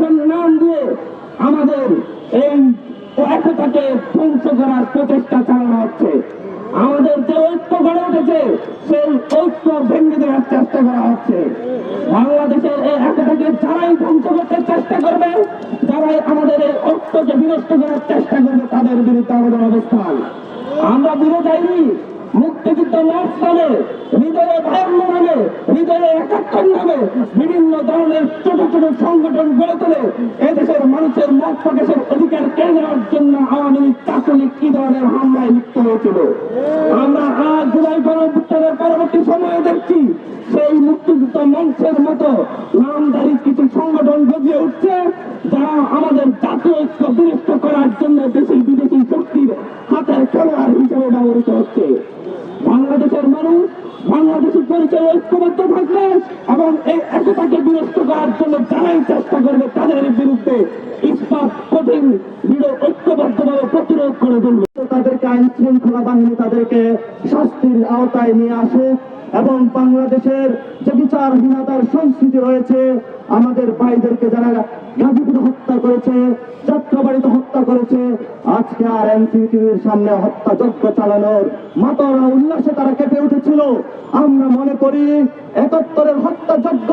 নাম দিয়ে আমাদের এই একতাকে ধ্বংস করার প্রচেষ্টা চালানো হচ্ছে। আমাদের যে ঐক্য গড়ে উঠেছে, সেই ঐক্য ভেঙে দেওয়ার চেষ্টা করা হচ্ছে। বাংলাদেশের এই একতাকে যারাই ধ্বংস করতে চেষ্টা করবে, যারাই আমাদের এই ঐক্যকে বিনষ্ট করার চেষ্টা করবে, তাদের বিরুদ্ধে আমাদের অবস্থান। আমরা দূরে যাইনি মুক্তিযুদ্ধ লড় নামে হৃদয়ে ভারণ নামে হৃদয়ে একাত্তর নামে বিভিন্ন ধরনের ছোট ছোট সংগঠন গড়ে তোলে। এদেশের মানুষের মত প্রকাশের অধিকার কেড়ে নেওয়ার জন্য আওয়ামী লীগ কি ধরনের হামলায় লিপ্ত হয়েছিল? আমরা আজ জুলাই গণভুত্থানের পরবর্তী সময়ে দেখছি, সেই মুক্তিযুদ্ধ মঞ্চের মতো নামধারী কিছু সংগঠন গজিয়ে উঠছে, যারা আমাদের জাতীয় ঐক্য বিনষ্ট করার জন্য দেশি বিদেশি শক্তির হাতের খেলোয়াড় হিসেবে ব্যবহৃত হচ্ছে বাংলাদেশের মানুষ বাংলাদেশের পরিচয় ঐক্যবদ্ধ থাকবে এবং এই একতাকে বিনষ্ট করার জন্য যারাই চেষ্টা করবে তাদের বিরুদ্ধে ইস্পাত, কঠিন, দৃঢ়, ঐক্যবদ্ধভাবে প্রতিরোধ করে তুলবে। তাদেরকে আইন শৃঙ্খলা বাহিনী তাদেরকে শাস্তির আওতায় নিয়ে আসুক এবং বাংলাদেশের যে বিচারহীনতার সংস্কৃতি রয়েছে আমাদের ভাইদেরকে যারা গাজীপুরে হত্যা করেছে, যাত্রাবাড়িতে হত্যা করেছে, আজকে আর এনসিটিভির সামনে হত্যাযজ্ঞ চালানোর মাতরা উল্লাসে তারা কেঁপে উঠেছিল। আমরা মনে করি একাত্তরের হত্যাযজ্ঞ,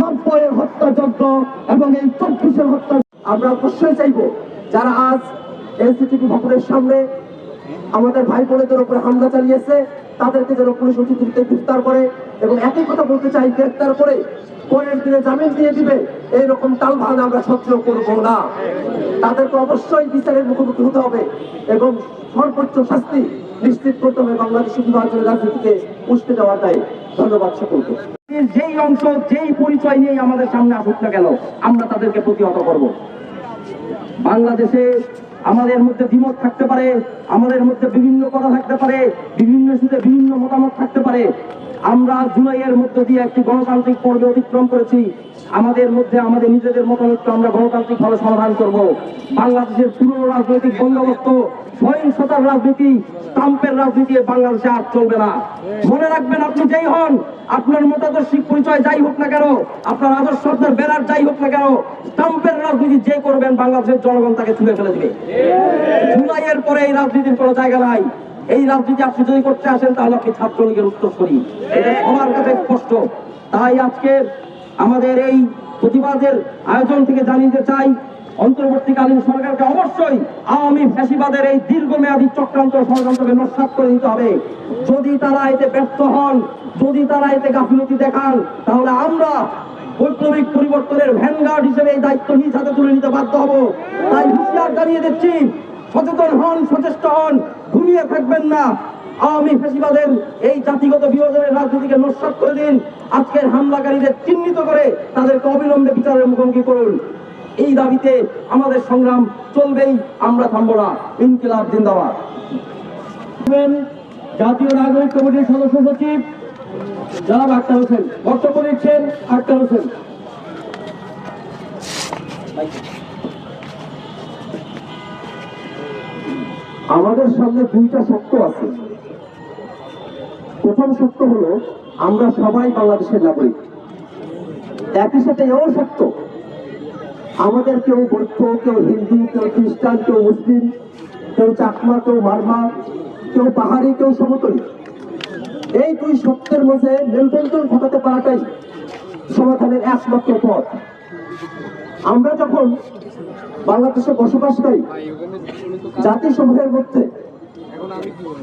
নব্বইয়ের হত্যাযজ্ঞ এবং এই চব্বিশের হত্যা আমরা অবশ্যই চাইব, যারা আজ এনসিটিভি ভবনের সামনে আমাদের ভাই বোনেদের উপরে হামলা চালিয়েছে, তাদেরকে যেন পুলিশ অতি দ্রুত গ্রেফতার করে এবং একই কথা বলতে চাই গ্রেফতার করে পরের দিনে জামিন দিয়ে দিবে, এইরকম টাল ভাঙা আমরা সহ্য করব না। তাদেরকে অবশ্যই বিচারের মুখোমুখি হতে হবে এবং সর্বোচ্চ শাস্তি নিশ্চিত করতে হবে বাংলাদেশের বিভাজনের রাজনীতিকে উস্কে দেওয়া যায় ধন্যবাদ সকলকে। যেই অংশ, যেই পরিচয় নিয়ে আমাদের সামনে আসুক না কেন, আমরা তাদেরকে প্রতিহত করব। বাংলাদেশে আমাদের মধ্যে দ্বিমত থাকতে পারে, আমাদের মধ্যে বিভিন্ন কথা থাকতে পারে, বিভিন্ন ইস্যুতে বিভিন্ন মতামত থাকতে পারে। আমরা জুলাইয়ের মধ্য দিয়ে একটি গণতান্ত্রিক পর্বে অতিক্রম করেছি। আমাদের মধ্যে আমাদের নিজেদের মতামতকে আমরা গণতান্ত্রিক ভাবে সমাধান করব। বাংলাদেশের পুরনো রাজনৈতিক বন্দোবস্ত, সহিংসতার রাজনীতি স্টাম্পের রাজনীতি বাংলাদেশে আর চলবে না। মনে রাখবেন আপনি যেই হন, আপনার মতাদর্শিক পরিচয় যাই হোক না কেন, আপনার আদর্শ, আপনার ব্যানার যাই হোক না কেন স্টাম্পের রাজনীতি যে করবেন, বাংলাদেশের জনগণ তাকে তুলে ফেলে দিবে। জুলাইয়ের পরে এই রাজনীতির কোনো জায়গা নাই। এই রাজনীতি আপনি যদি করতে আসেন, তাহলে আপনি ছাত্রলীগের উত্তর করি। এটা সবার কাছে স্পষ্ট। তাই আজকে আমাদের এই প্রতিবাদের আয়োজন থেকে জানিয়ে দিতে চাই, অন্তর্বর্তীকালীন সরকারকে অবশ্যই আওয়ামী ফ্যাসিবাদের এই দীর্ঘমেয়াদী চক্রান্ত ষড়যন্ত্রকে নস্বাত করে দিতে হবে। যদি তারা এতে ব্যর্থ হন, যদি তারা এতে গাফিলতি দেখান, তাহলে আমরা বৈপ্লবিক পরিবর্তনের ভ্যানগার্ড হিসেবে এই দায়িত্ব নিজ হাতে তুলে নিতে বাধ্য হব। তাই হুঁশিয়ার জানিয়ে দিচ্ছি, সচেতন হন, সচেষ্ট হন। ঘুমিয়ে থাকবেন না। আওয়ামী ফেসিবাদের এই জাতিগত বিভাজনের রাজনীতিকে নস্বাত করে দিন। আজকের হামলাকারীদের চিহ্নিত করে তাদেরকে অবিলম্বে বিচারের মুখোমুখি করুন। এই দাবিতে আমাদের সংগ্রাম চলবেই, আমরা থামবো না। ইনকিলাব জিন্দাবাদ। জাতীয় নাগরিক কমিটির সদস্য সচিব, জনাব আক্তার হোসেন। বক্তব্য দিচ্ছেন আক্তার হোসেন। আমাদের সামনে দুইটা সত্য আছে। প্রথম সত্য হলো, আমরা সবাই বাংলাদেশের নাগরিক। একই সাথে এও সত্য আমাদের কেউ বৌদ্ধ, কেউ হিন্দু, কেউ খ্রিস্টান, কেউ মুসলিম, কেউ চাকমা, কেউ মারমা, কেউ পাহাড়ি, কেউ সমতলী। এই দুই সত্যের মধ্যে মেলবন্ধন ঘটাতে পারাটাই সমাধানের একমাত্র পথ। আমরা যখন বাংলাদেশে বসবাসকারী জাতিসমূহের মধ্যে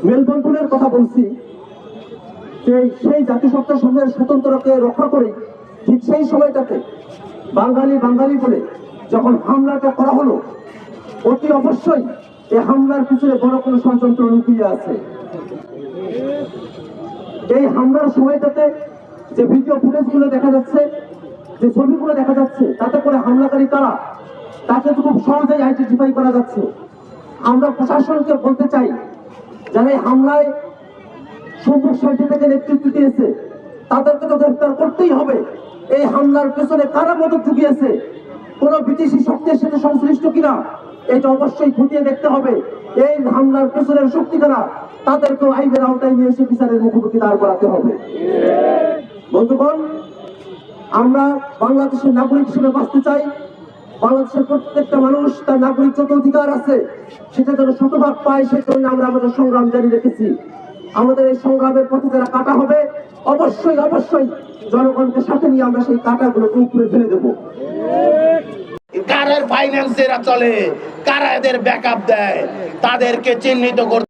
মেলবন্ধনের কথা বলছি, যে সেই জাতিসত্তা সমূহের স্বতন্ত্রকে রক্ষা করে ঠিক সেই সময়টাতে বাঙালি বাঙালি বলে যখন হামলাটা করা হলো, অতি অবশ্যই এই হামলার পিছনে বড় কোনো ষড়যন্ত্র লুকিয়ে আছে। এই হামলার সময়টাতে যে ভিডিও ফুটেজগুলো দেখা যাচ্ছে যে ছবিগুলো দেখা যাচ্ছে, তাতে করে হামলাকারী তারা, তাকে তো খুব সহজেই আইডেন্টিফাই করা যাচ্ছে। আমরা প্রশাসনকে বলতে চাই, যারা এই হামলায় সম্মুখ সারিটি থেকে নেতৃত্ব দিয়েছে, তাদেরকে তো গ্রেফতার করতেই হবে। এই হামলার পেছনে কারা মদত ঢুকিয়েছে কোন বিদেশি শক্তির সাথে সংশ্লিষ্ট কিনা? এটা অবশ্যই খুঁটিয়ে দেখতে হবে। এই হামলার পেছনের শক্তি কারা? তাদেরকেও আইনের আওতায় নিয়ে এসে বিচারের মুখোমুখি দাঁড় করাতে হবে। বন্ধুগণ আমরা বাংলাদেশের নাগরিক হিসেবে বাঁচতে চাই। বাংলাদেশের প্রত্যেকটা মানুষ তার নাগরিক যত অধিকার আছে, সেটা যেন শতভাগ পায় সেজন্য আমরা আমাদের সংগ্রাম জারি রেখেছি। আমাদের এই সংগ্রামের পথে যারা কাটা হবে, অবশ্যই অবশ্যই জনগণকে সাথে নিয়ে আমরা সেই কাটাগুলোকে উপরে ফেলে দেবো। কারের ফাইন্যান্সেরা চলে, কারা এদের ব্যাকআপ দেয়? তাদেরকে চিহ্নিত করতে